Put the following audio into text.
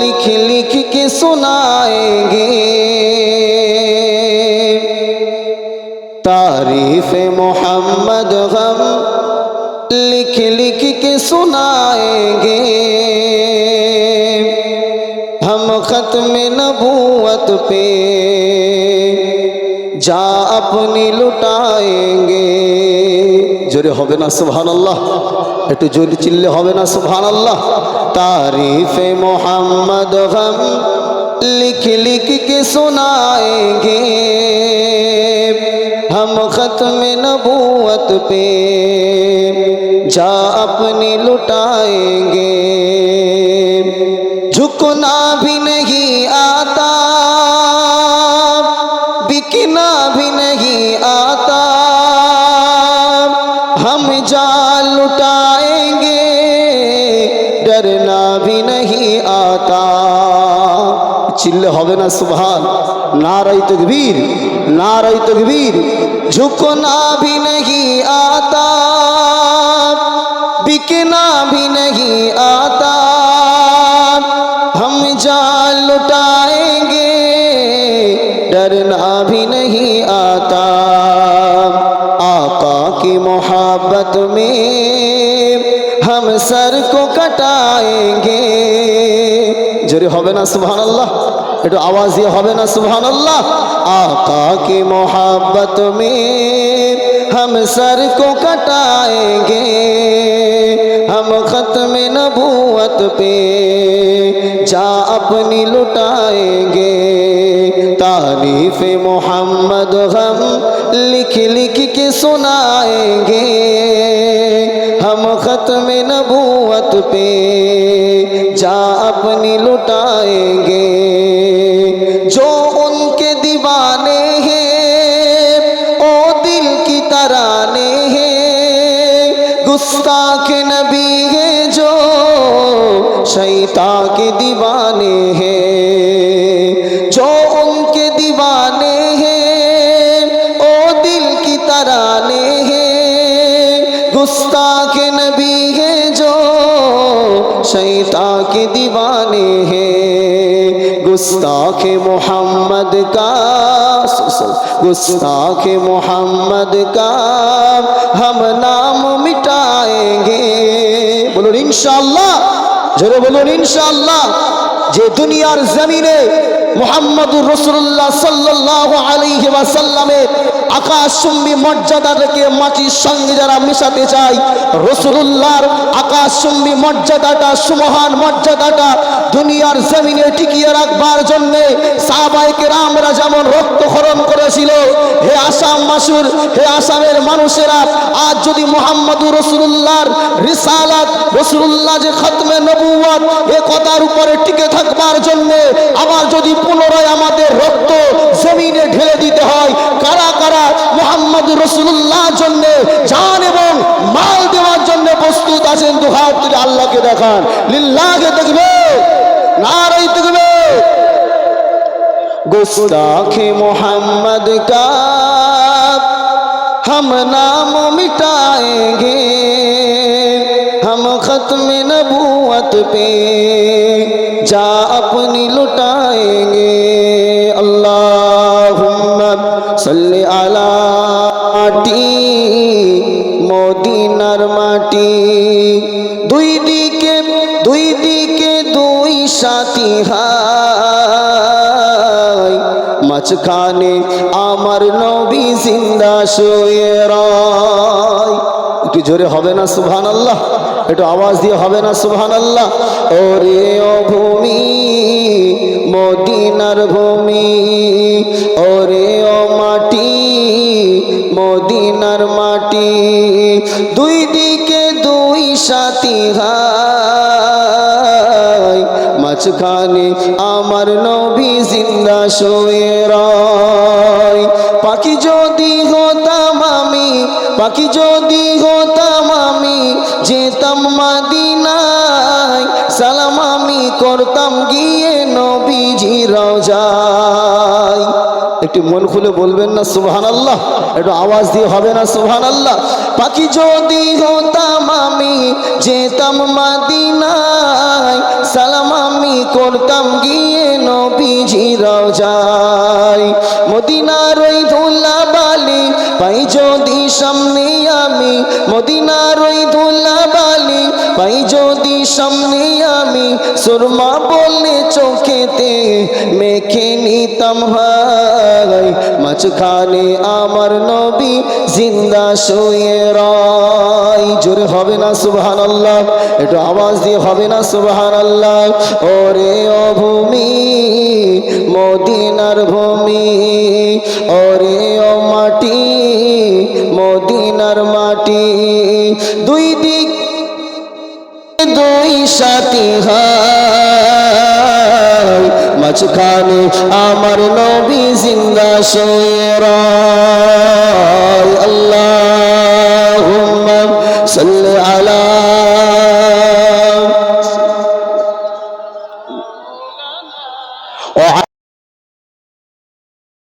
লিখি লিখি কে সোনায়গে তারিফ মোহাম্মদ গম লিখি লিখি কে সোনায়গে হম খতম নবুত পে যা আপনি লুটায়গে। জোরে হবে না সুভান একটু জোরে চিল্লে হবে না সুভান तारीफ़ मोहम्मद हम लिख लिख के सुनाएँगे। हम खत्म नबूत पे जा अपनी लुटाएँगे। झुकना भी नहीं आता चिल्ले হবে না সুবহান नाराई तकबीर नाराई तकबीर झुकना भी नहीं आता बिकना भी नहीं आता हम जा लुटाएंगे डरना भी नहीं आता आका की मोहब्बत में हम सर को कटाएंगे জোরে হবে না সুবহান আল্লাহ একটু আওয়াজ দিয়ে হবে না সুবহান আল্লাহ आका की मोहब्बत में हम सर को कटाएंगे हम खत्म नबूवत पे जा अपनी लुटाएंगे तारीफ मोहम्मद हम लिख लिख के सुनाएंगे हम खत्म नबूवत पे जा अपनी लुटाएंगे शैता के दीवाने हैं, जो उनके दीवाने हैं, ओ दिल की तराने हैं गुस्ता के नबी है जो शैता के दीवाने हैं। गुस्ता के मोहम्मद का गुस्ता के मोहम्मद का हम नाम मिटाएँगे। बोलो इंशाल्लाह জোরে বলুন ইনশাআল্লাহ। যে দুনিয়ার জমিনে মোহাম্মদুর রসুল্লাহ সাল্লাহ আলাইহি ওয়াসাল্লামের আকাশচুম্বী মর্যাদাটাকে মাটির সঙ্গে যারা মেশাতে চায় রসুল্লাহর আকাশচুম্বী মর্যাদাটা, সুমহান মর্যাদাটা দুনিয়ার জমিনে টিকিয়ে রাখবার জন্যে সাহাবাইকে রামরা যেমন রক্তক্ষরণ করেছিল, হে আসাম মাসুর হে আসামের মানুষেরা, আজ যদি মোহাম্মদুর রসুল্লাহর রিসালাত রসুল্লাহ যে খতমে নবুয়াত এ কথার উপরে টিকে থাকবার জন্য আবার যদি পুনরায় আমাদের রক্ত জমিনে ঢেলে দিতে হয়, কারা কারা মোহাম্মদ রসুল্লাহ জন্য জান এবং মাল দেওয়ার জন্য প্রস্তুত আছেন, দুহাত তুলে আল্লাহকে দেখান। লিল্লাহকে দেখবে নারাই দেখবে গুস্তাখে মোহাম্মদ কাম নাম نام مٹائیں گے ہم ختم نبوت দুই সাথী হাই মাঝখানে আমার নবী জিন্দা শুয়ে একটু জোরে হবে না সুবহান আল্লাহ একটু আওয়াজ দিয়ে হবে না সুবহান আল্লাহ ওরে ও ভূমি, মদিনার ভূমি, ওরে ও মাটি, মদিনার মাটি। দুই দিকে মাঝখানে আমার নবী জিন্দা শুয়ে রয়। পাখি যদি হতাম আমি, পাখি যদি হতাম আমি, যেতাম মাদিনায়। সালাম আমি করতাম গিয়ে নবীজি রওজায় একটু মন খুলে বলবেন না সুবহান আল্লাহ একটু আওয়াজ দিয়ে হবে না সুবহান আল্লাহ পাখি যদি হতাম আমি, যেতাম মাদিনায় করতাম গিয়ে নবীজি যাই মদিনার ওই ধুলা বালি পাই যদি সামনে আমি। মদিনার ওই ধুলা বালি পাই যদি সামনে আমি। সুরমা বললে চোখেতে মেখে নিতাম ভাই মাঝখানে আমার নবী জিন্দা শুয়ে রয়। জোরে হবে না সুবহান আল্লাহ একটু আওয়াজ দিয়ে হবে না সুবহান আল্লাহ ওরে ও ভূমি, মদিনার ভূমি, ওরে ও মাটি, মদিনার মাটি। দুই দিক, দুই সাথী হয়। মাঝখানে আমার নবী জিন্দা শুয়ে আল্লাহ সাল্লি আলা